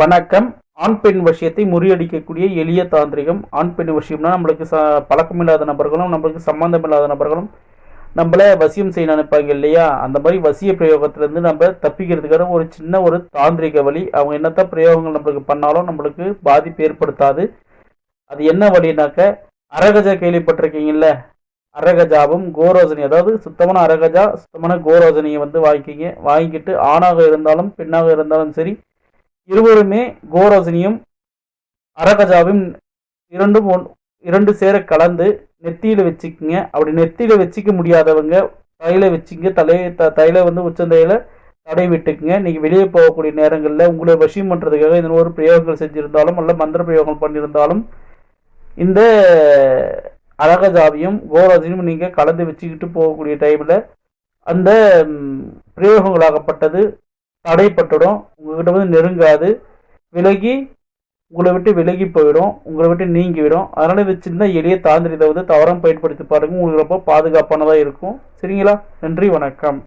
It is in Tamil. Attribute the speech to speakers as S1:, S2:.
S1: வணக்கம். ஆண் பெண் விஷயத்தை முறியடிக்கக்கூடிய எளிய தாந்திரிகம். ஆண் பெண் விஷயம்னா நம்மளுக்கு ச பழக்கமில்லாத நபர்களும் நம்மளுக்கு சம்மந்தம் இல்லாத நபர்களும் நம்மளை வசியம் செய்ய நினைப்பாங்க இல்லையா? அந்த மாதிரி வசிய பிரயோகத்திலேருந்து நம்ம தப்பிக்கிறதுக்கான ஒரு சின்ன ஒரு தாந்திரிக வழி. அவங்க என்னத்தான் பிரயோகங்கள் நம்மளுக்கு பண்ணாலும் நம்மளுக்கு பாதிப்பு ஏற்படுத்தாது. அது என்ன வழினாக்க அரகஜா கேள்விப்பட்டிருக்கீங்கல்ல? அரகஜாவும் கோரோஜனி. அதாவது சுத்தமான அரகஜா சுத்தமான கோரோஜனியை வந்து வாங்கிக்கிங்க. வாங்கிக்கிட்டு ஆணாக இருந்தாலும் பெண்ணாக இருந்தாலும் சரி இருவருமே கோரோசனியும் அரகஜாவும் இரண்டும் ஒன் இரண்டு சேர கலந்து நெத்தியில் வச்சுக்குங்க. அப்படி நெத்தியில் வச்சுக்க முடியாதவங்க தையில வச்சுங்க. தலையை த தலையில் வந்து உச்சந்தையில் தடை விட்டுக்குங்க. நீங்கள் வெளியே போகக்கூடிய நேரங்களில் உங்களை வசியம் பண்ணுறதுக்காக இந்த ஒரு பிரயோகங்கள் செஞ்சுருந்தாலும் அல்ல மந்திர பிரயோகம் பண்ணியிருந்தாலும் இந்த அரகஜாவியும் கோரோசனையும் நீங்கள் கலந்து வச்சுக்கிட்டு போகக்கூடிய டைமில் அந்த பிரயோகங்களாகப்பட்டது தடைப்பட்டுடும். உங்ககிட்ட வந்து நெருங்காது. விலகி உங்களை விட்டு விலகி போயிடும். உங்களை விட்டு நீங்கிவிடும். அதனால் இது சின்ன எளிய தாந்திரத்தை வந்து தவறாம பயன்படுத்தி பாருங்கள் உங்களுக்கு ரொம்ப பாதுகாப்பானதாக இருக்கும். சரிங்களா? நன்றி வணக்கம்.